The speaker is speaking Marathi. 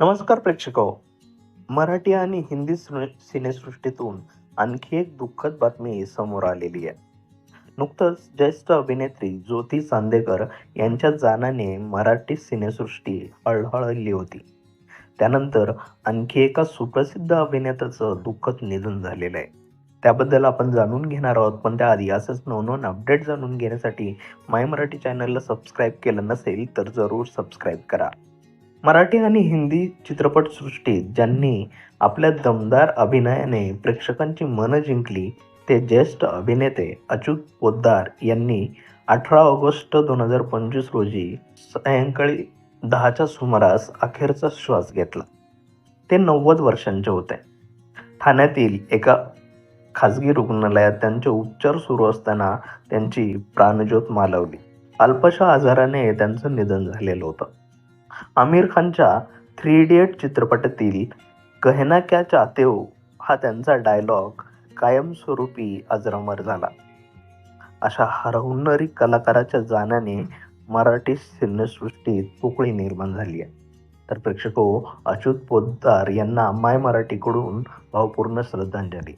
नमस्कार प्रेक्षक हो. मराठी आणि हिंदी सिनेसृष्टीतून आणखी एक दुःखद बातमी समोर आलेली आहे. नुकतंच ज्येष्ठ अभिनेत्री ज्योती चांदेकर यांच्या जाण्याने मराठी सिनेसृष्टी हळहळली होती. त्यानंतर आणखी एका सुप्रसिद्ध अभिनेत्याचं दुःखद निधन झालेलं आहे. त्याबद्दल आपण जाणून घेणार आहोत पण त्याआधी असंच नवनवीन अपडेट जाणून घेण्यासाठी माय मराठी चॅनलला सबस्क्राईब केलं नसेल तर जरूर सबस्क्राईब करा. मराठी आणि हिंदी चित्रपटसृष्टीत ज्यांनी आपल्या दमदार अभिनयाने प्रेक्षकांची मनं जिंकली ते ज्येष्ठ अभिनेते अच्युत पोद्दार यांनी अठरा ऑगस्ट दोन हजार पंचवीस रोजी सायंकाळी दहाच्या सुमारास अखेरचा श्वास घेतला. ते नव्वद वर्षांचे होते. ठाण्यातील एका खाजगी रुग्णालयात त्यांचे उपचार सुरू असताना त्यांची प्राणज्योत मालवली. अल्पशा आजाराने त्यांचं निधन झालेलं होतं. आमिर खानच्या थ्री इडियट चित्रपटातील कहना क्या चाहते हो हा त्यांचा डायलॉग कायमस्वरूपी अजरामर झाला. अशा हरवणारी कलाकाराच्या जाण्याने मराठी सिनेसृष्टीत पोकळी निर्माण झाली आहे. तर प्रेक्षको हो, अच्युत पोद्दार यांना माय मराठीकडून भावपूर्ण श्रद्धांजली.